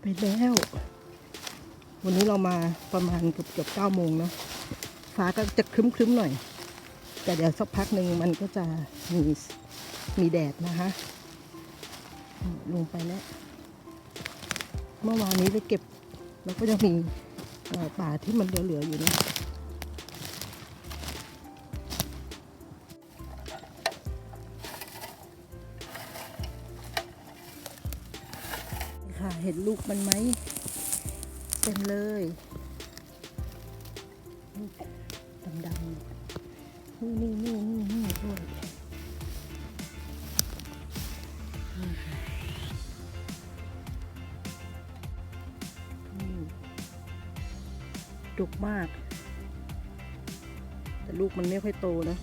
ไปแล้ว วันนี้เรามาประมาณเกือบเกือบเก้าโมงเนาะฟ้าก็จะครึ้มๆหน่อย แต่เดี๋ยวสักพักหนึ่งมันก็จะมีมีแดดนะคะลงไปแล้ว เมื่อวานนี้ไปเก็บ แล้วก็ยังมีป่าที่มันเหลือๆอยู่นะ เห็นลูกมันไหมเต็มเลยลูกดำๆนี่นี่นี่นี่นี่ด้วยนี่ค่ะนี่ดกมาก แต่ลูกมันไม่ค่อยโตนะ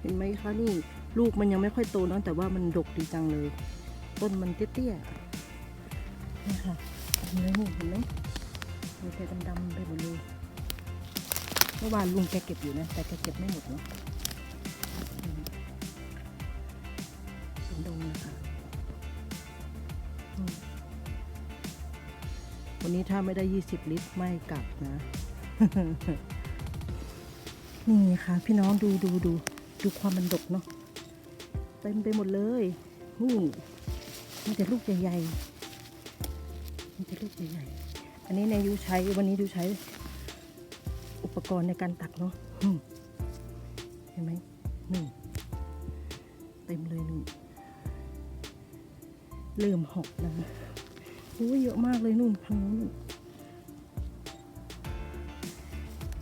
เห็นไหมคะนี่ ลูกมันยังไม่ค่อยโตนะแต่ว่ามันดกดีจังเลย ต้นมันเตี้ยๆ นี่ค่ะเห็นไหมนี่เห็นไหมมีแต่ดำๆไปหมดเลยเมื่อวานลุงแกเก็บอยู่นะ แต่แกเก็บไม่หมดเนาะเป็นดงเลยค่ะวันนี้ถ้าไม่ได้ 20 ลิตรไม่กลับนะ นี่ค่ะ พี่น้องดูดูดูดูความมันดกเนาะเต็มไปหมดเลย นี่มีแต่ลูกใหญ่ๆ มันจะลูกใหญ่ๆอันนี้ในยูใช้วันนี้ดูใช้อุปกรณ์ในการตักเนาะเห็นไหมนี่เต็มเลยนี่เริ่มหกแล้วนะโอ้ยเยอะมากเลยนู่นทางนู้น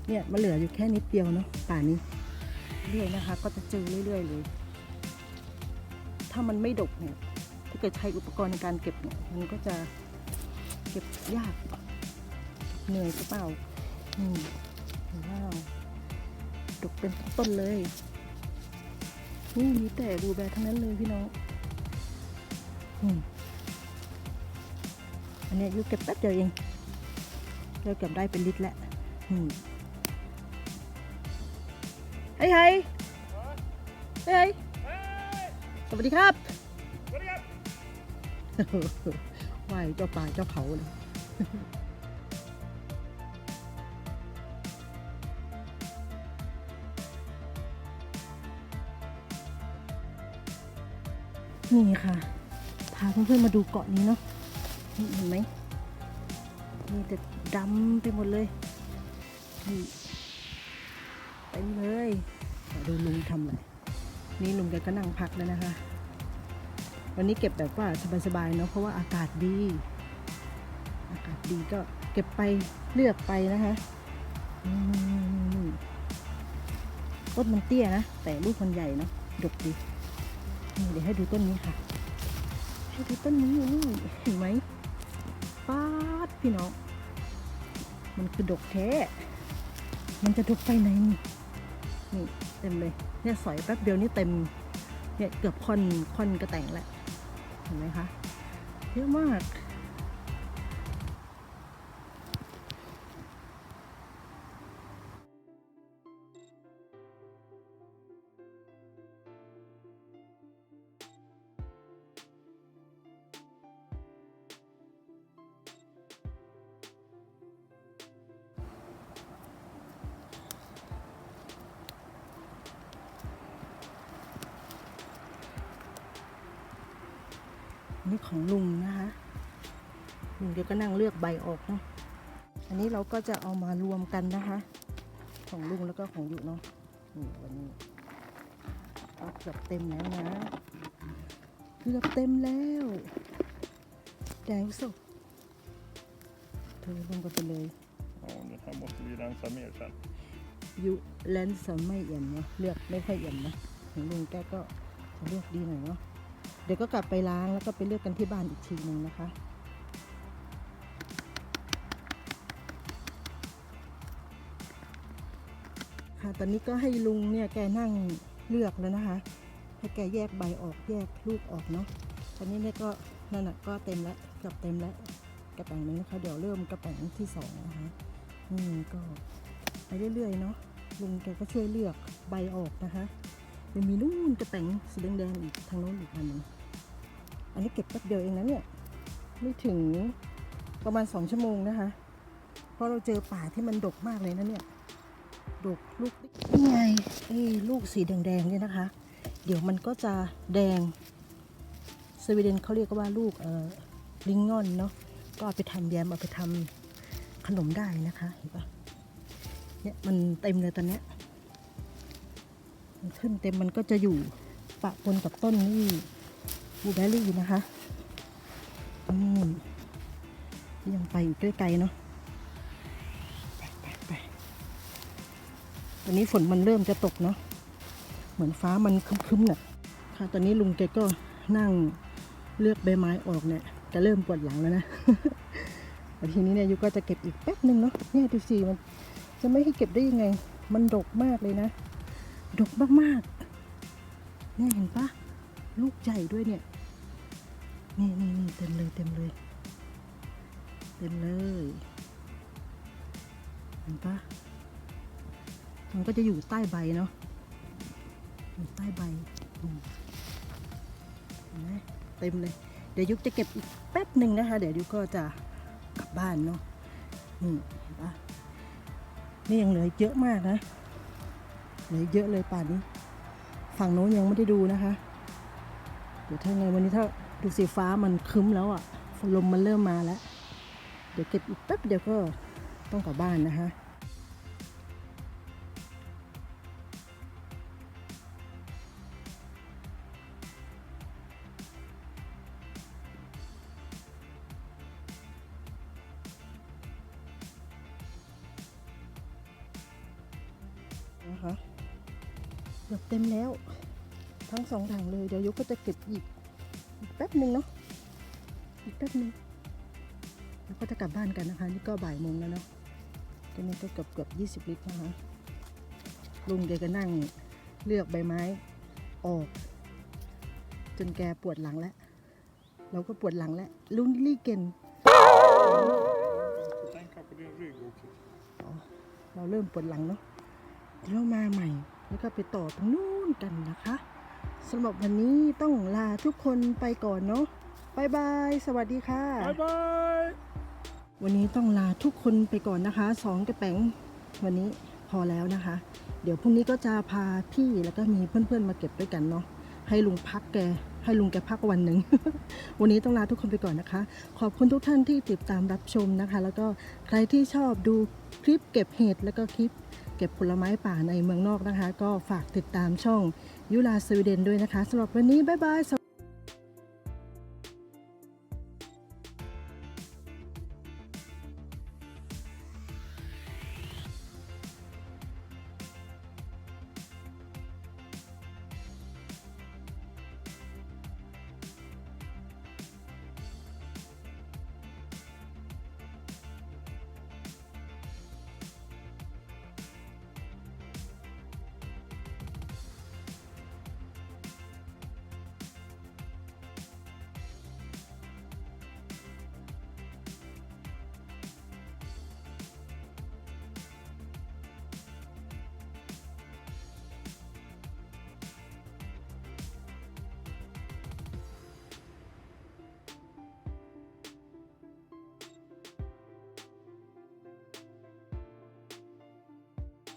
เนี่ยมาเหลืออยู่แค่นิดเดียวเนาะป่านี้เรื่อยนะคะ ก็จะเจอเรื่อยๆเลยถ้ามันไม่ดกเนี่ยถ้าเกิดใช้อุปกรณ์ในการเก็บเนี่ยมันก็จะ ก็บยาก เหนื่อยหรือเปล่าอืมว้าวดกเป็นต้นเลยนี่มีแต่บูแบทั้งนั้นเลยพี่น้องอืมอันนี้ยูเก็บแป๊บเดียวเองเราเก็บได้เป็นลิตรแล้วอืมเฮ้ยเฮ้ยเฮ้ยเฮ้ยสวัสดีครับ ไหวเจ้าป่าเจ้าเขาเลยนี่ค่ะ พาเพื่อนๆมาดูเกาะนี้เนาะนี่เห็นไหมมีแต่ดำไปหมดเลยนี่เต็มเลยดูลุงทำอะไรนี่ลุงแกก็นั่งพักแล้วนะคะ วันนี้เก็บแบบว่าสบายๆเนาะเพราะว่าอากาศดี อากาศดีก็เก็บไปเลือกไปนะคะต้นมันเตี้ยนะ แต่ลูกมันใหญ่เนาะดกดีเดี๋ยวให้ดูต้นนี้ค่ะ ให้ดูต้นนี้นี่เห็นไหมป๊าดพี่น้องมันคือดกแท้ มันจะดกไปไหนนี่นี่เต็มเลย เนี่ยสอยแป๊บเดียวนี่เต็ม เนี่ยเกือบค่อนค่อนกระแต่งแล้ว เห็นไหมคะเยอะมาก นี่ของลุงนะคะลุงเดี๋ยวก็นั่งเลือกใบออกเนาะอันนี้เราก็จะเอามารวมกันนะคะ ของลุงแล้วก็ของอยู่เนาะนี่วันนี้ก็เกือบเต็มแล้วนะเกือบเต็มแล้วแดงสุดเธอลงกันไปเลย Ja, det här måste vi rensa mer sen. ยุเลนส์ไม่เอี่ยมเนาะเลือกไม่ค่อยเอี่ยมนะของลุงแกก็จะเลือกดีหน่อยเนาะ เดี๋ยวก็กลับไปล้างแล้วก็ไปเลือกกันที่บ้านอีกทีหนึ่งนะคะค่ะตอนนี้ก็ให้ลุงเนี่ยแกนั่งเลือกแล้วนะคะให้แกแยกใบออกแยกลูกออกเนาะตอนนี้เนี่ยก็นั่นน่ะก็เต็มแล้วกือบเต็มแล้วกระแป้งนึงนะคะเดี๋ยวเริ่มกระแป้งที่สองนะคะนี่ก็ไปเรื่อยๆเนาะลุงแกก็ช่วยเลือกใบออกนะคะยังมีนู่นกระแป้งสีแดงๆอีกทางโน้นอีกอันหนึง อันนี้เก็บแป๊บเดียวเองนะเนี่ย ไม่ถึงประมาณสองชั่วโมงนะคะ เพราะเราเจอป่าที่มันดกมากเลยนะเนี่ย ดกลูกนี่ไงไอ้ลูกสีแดงๆเนี่ยนะคะ เดี๋ยวมันก็จะแดง สวีเดนเขาเรียกว่าลูกเอ่อลิงงอนเนาะ ก็เอาไปทำแยมเอาไปทำขนมได้นะคะ เห็นปะเนี่ยมันเต็มเลยตอนเนี้ยมันขึ้นเต็มมันก็จะอยู่ปะปนกับต้นนี่ บูเบอรี่นะคะนี่ยังไปอีกไกลๆเนาะไปไปไปตอนนี้ฝนมันเริ่มจะตกเนาะเหมือนฟ้ามันคึ้มๆน่ะค่ะ ตอนนี้ลุงแกก็นั่งเลือกใบไม้ออกเนี่ยจะเริ่มปวดหลังแล้วนะแต่ทีนี้เนี่ยยุก็จะเก็บอีกแป๊บหนึ่งเนาะเนี่ยดูสิมันจะไม่ให้เก็บได้ยังไง มันดกมากเลยนะ ดกมากๆเนี่ยเห็นปะลูกใหญ่ด้วยเนี่ย นี่นี่นี่เต็มเลยเต็มเลย เต็มเลยเห็นปะมันก็จะอยู่ใต้ใบเนาะอยู่ใต้ใบเห็นไหมเต็มเลย เดี๋ยวยุกจะเก็บอีกแป๊บหนึ่งนะคะ เดี๋ยวยุกก็จะกลับบ้านเนาะนี่เห็นปะนี่ยังเหลือเยอะมากนะเหลือเยอะเลยป่านนี้ ฝั่งโน้นยังไม่ได้ดูนะคะ เดี๋ยวถ้าไงวันนี้ถ้า ดูสีฟ้ามันคึ้มแล้วอะ่ะลมมันเริ่มมาแล้ว เดี๋ยวเก็บอีกแป๊บเดียวก็ต้องกลับบ้านนะคะนะคะเกือบเต็มแล้ว ทั้งสองถังเลย เดี๋ยวยกก็จะเก็บอีก แป๊บหนึ่งเนาะอีกแป๊บหนึ่งแล้วก็จะกลับบ้านกันนะคะ นี่ก็บ่ายโมงแล้วเนาะก็นี่ก็เกือบเกือบยี่สิบลิตรนะคะลุงแกก็นั่งเลือกใบไม้ออก จนแกปวดหลังแล้ว เราก็ปวดหลังแล้ว ลุงลี่เก่นเราเริ่มปวดหลังเนาะเดี๋ยวเรามาใหม่ แล้วก็ไปต่อตรงนู้นกันนะคะ สำหรับวันนี้ต้องลาทุกคนไปก่อนเนาะบายบาย สวัสดีค่ะ Bye bye! วันนี้ต้องลาทุกคนไปก่อนนะคะสองกระแป๋งวันนี้พอแล้วนะคะ เดี๋ยวพรุ่งนี้ก็จะพาพี่แล้วก็มีเพื่อนๆมาเก็บด้วยกันเนาะ ให้ลุงพักแก ให้ลุงแกพักวันหนึ่ง วันนี้ต้องลาทุกคนไปก่อนนะคะ ขอบคุณทุกท่านที่ติดตามรับชมนะคะ แล้วก็ใครที่ชอบดูคลิปเก็บเห็ดแล้วก็คลิป เก็บผลไม้ป่าในเมืองนอกนะคะ ก็ฝากติดตามช่องยุลาสวีเดนด้วยนะคะสำหรับวันนี้บ๊ายบาย